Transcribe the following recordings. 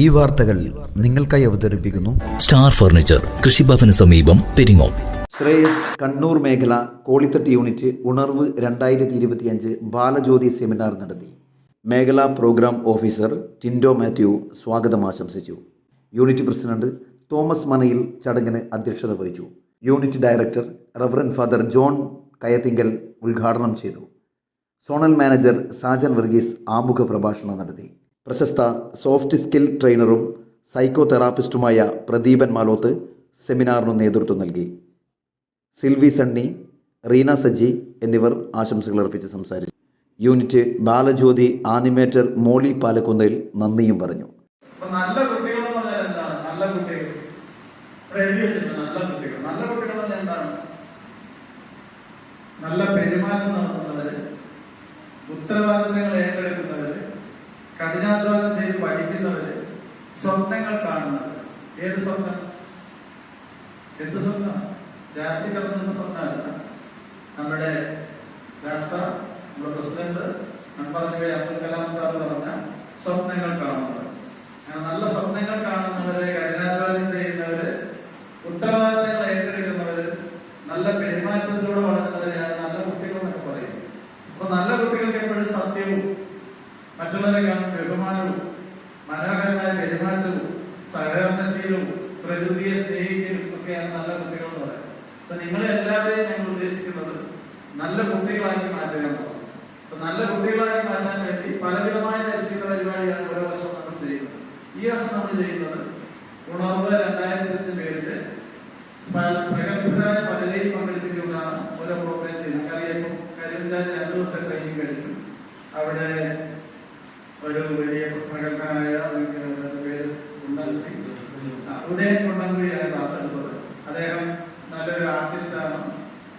ഈ വാർത്തകൾ നിങ്ങൾക്കായി അവതരിപ്പിക്കുന്നു സ്റ്റാർ ഫർണിച്ചർ കൃഷിഭവന് സമീപം പെരിങ്ങോം ശ്രേയസ് കണ്ണൂർ മേഖല കോളിത്തട്ട് യൂണിറ്റ് ഉണർവ് രണ്ടായിരത്തി ഇരുപത്തിയഞ്ച് ബാലജ്യോതി സെമിനാർ നടത്തി. മേഖലാ പ്രോഗ്രാം ഓഫീസർ ടിൻഡോ മാത്യു സ്വാഗതം ആശംസിച്ചു. യൂണിറ്റ് പ്രസിഡന്റ് തോമസ് മനയിൽ ചടങ്ങിന് അധ്യക്ഷത വഹിച്ചു. Unit director reverend father John Kayathinkal ഉദ്ഘാടനം ചെയ്തു. സോണൽ മാനേജർ സാജൻ വർഗീസ് ആമുഖ പ്രഭാഷണം നടത്തി. പ്രശസ്ത സോഫ്റ്റ് സ്കിൽ ട്രെയിനറും സൈക്കോ തെറാപ്പിസ്റ്റുമായ പ്രദീപൻ മാലോത്ത് സെമിനാറിന് നേതൃത്വം നൽകി. സിൽവി സണ്ണി റീന സജി എന്നിവർ ആശംസകൾ അർപ്പിച്ച് സംസാരിച്ചു. യൂണിറ്റ് ബാലജ്യോതി ആനിമേറ്റർ മോളി പാലക്കുന്നയിൽ നന്ദിയും പറഞ്ഞു. നല്ല കുട്ടികൾ നല്ല കുട്ടികൾ. നല്ല കുട്ടികൾ. നല്ല എന്താണ്? നല്ല പെരുമാറ്റം നടത്തുന്നവര് ഉത്തരവാദിത്തങ്ങൾ ഏറ്റെടുക്കുന്നവര് കഠിനാധ്വാനം ചെയ്ത് പഠിക്കുന്നവര് സ്വപ്നങ്ങൾ കാണുന്നത്. ഏത് സ്വപ്നം? എന്ത് സ്വപ്നം? രാത്രി കിടന്നുന്ന സ്വപ്നമല്ല. നമ്മുടെ രാഷ്ട്ര നമ്മുടെ പ്രസിഡന്റ് നമ്പറഞ്ഞ അബ്ദുൽ കലാം സാർ പറഞ്ഞ സ്വപ്നങ്ങൾ അങ്ങനെ നല്ല സ്വപ്നങ്ങൾ കാണുന്നവര് കഠിനാധ്വാനം ചെയ്യുന്നവര് ഉത്തരവാദിത്തങ്ങൾ ഏറ്റെടുക്കുന്നവര് നല്ല പെരുമാറ്റത്തിലൂടെ വളരുന്നവരെയാണ് നല്ല കുട്ടികൾ എന്നൊക്കെ പറയുന്നത്. അപ്പൊ നല്ല കുട്ടികൾക്ക് എപ്പോഴും സത്യവും മറ്റുള്ളവരെ കാണുന്ന ബഹുമാനവും മനോഹരമായ പെരുമാറ്റവും സഹകരണശീലവും പ്രകൃതിയെ സ്നേഹിക്കലും ഒക്കെയാണ് നല്ല കുട്ടികൾ എന്ന് പറയുന്നത്. അപ്പൊ നിങ്ങളെ എല്ലാവരെയും ഞങ്ങൾ ഉദ്ദേശിക്കുന്നത് നല്ല കുട്ടികളാക്കി മാറ്റുക. അപ്പൊ നല്ല കുട്ടികളാക്കി മാറ്റാൻ വേണ്ടി പലവിധമായ പരിശീലന പരിപാടിയാണ് ഓരോ വർഷവും നമ്മൾ ചെയ്യുന്നത്. ഈ വർഷം നമ്മൾ ചെയ്യുന്നത് ഉണർവ് രണ്ടായിരത്തി പല- പ്രഗത്ഭരായ പലരെയും പങ്കെടുപ്പിച്ചുകൊണ്ടാണ് ഓരോ പ്രോഗ്രാം ചെയ്യുന്നത്. കാര്യം ഇപ്പം രണ്ടു ദിവസം കഴിഞ്ഞ് കഴിഞ്ഞു. അവിടെ ഉദയൻ കൊണ്ടൻകുടിയാണ് ക്ലാസ് എടുത്തത് അദ്ദേഹം നല്ലൊരു ആർട്ടിസ്റ്റാണ്.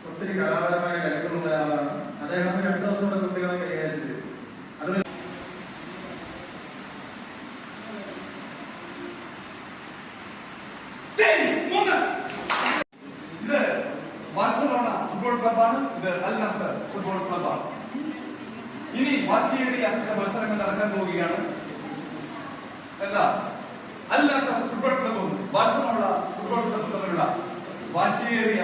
ഒത്തിരി കലാപരമായ കഴിവുള്ള ആളാണ്. അദ്ദേഹം രണ്ടു ദിവസം കൂടെ കുട്ടികളെ കൈകാര്യം ചെയ്തു. അത് ഇത് ക്ലബാണ് ഇത് നസർ ഫുട്ബോൾ ക്ലബാണ് ഇനി വാശിയേറിയ ചില മത്സരങ്ങൾ നടക്കാൻ പോവുകയാണ്. എന്താ? അൽ നസർ ഫുട്ബോൾ ക്ലബും ബാർസലോണ ഫുട്ബോൾ ക്ലബും തമ്മിലുള്ള വാശിയേറിയ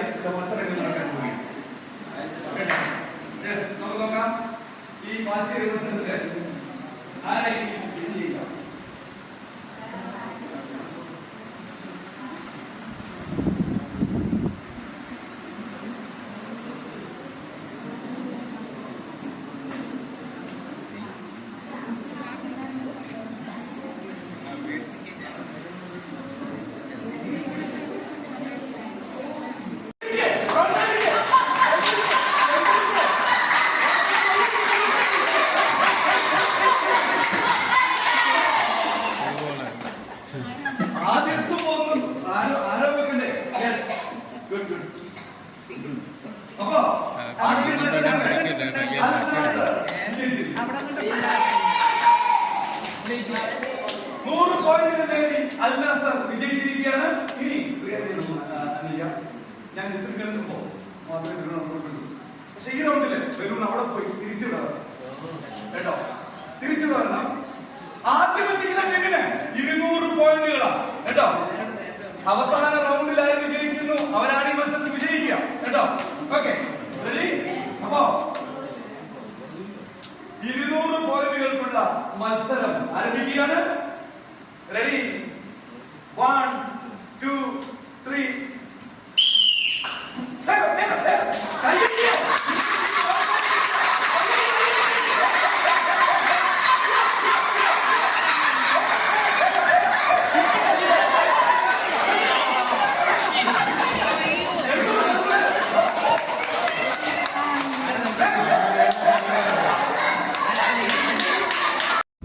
അപ്പോ നൂറ് പോയിന്റ് നേടി അൽ നസർ വിജയിച്ചിരിക്കുകയാണ് ഇനി ഞാൻ ഡിസ്ട്രിക്റ്റിൽ പോ മാത്രമേ വരുൺ പക്ഷെ ഈ റൗണ്ടിൽ വരുൺ അവിടെ പോയി തിരിച്ചിട കേട്ടോ തിരിച്ചിട ആദ്യം എത്തിക്കുന്ന ടീമിന് ഇരുന്നൂറ് പോയിന്റുകളാണ് കേട്ടോ അവസാന ഓക്കെ റെഡി അപ്പോ ഇരുന്നൂറ് പോയിന്റുകൾക്കുള്ള മത്സരം ആരംഭിക്കുകയാണ്. Ready one two three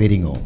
Peringome